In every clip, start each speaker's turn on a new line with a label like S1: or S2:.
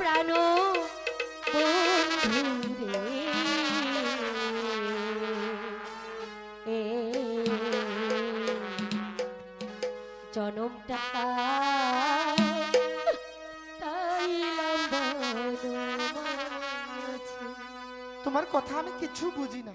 S1: প্রাণ বন্ধু রে জনমটা
S2: তোমার কথা আমি কিছু বুঝি না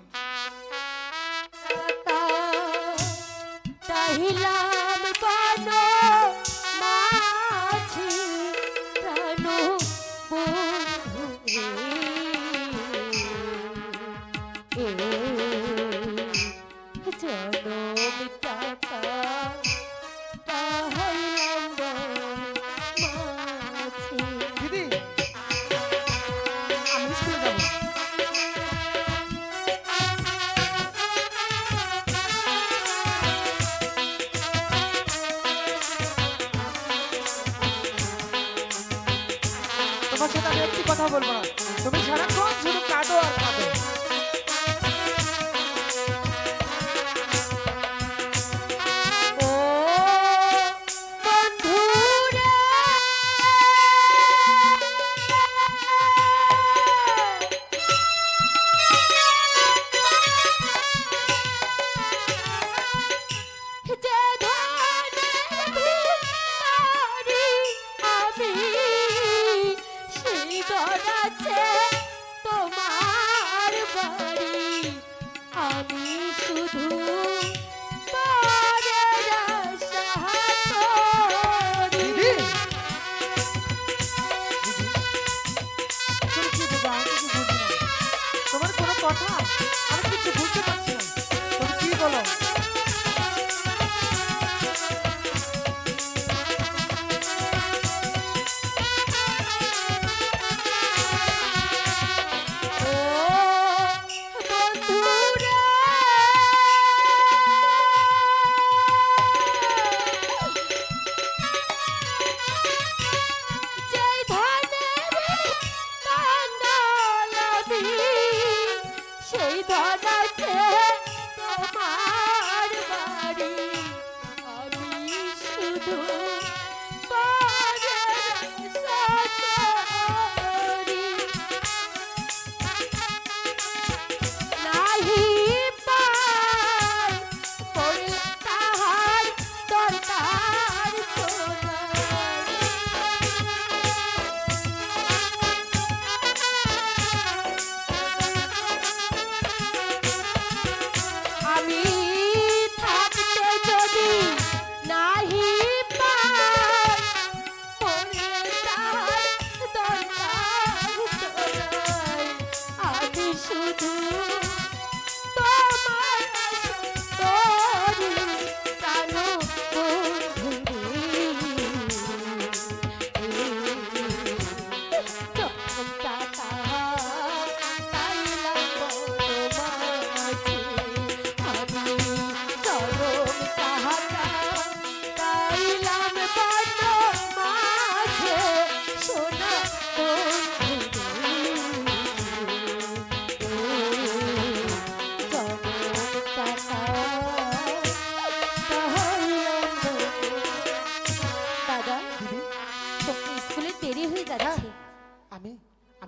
S2: তোমার সাথে আমি একটি কথা বলব না। তুমি সারাক্ষণ শুধু কাঁদো আর কাঁদো
S1: কথা আমি
S2: কিছু বুঝতে পারছি Oh.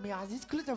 S2: me has exclusive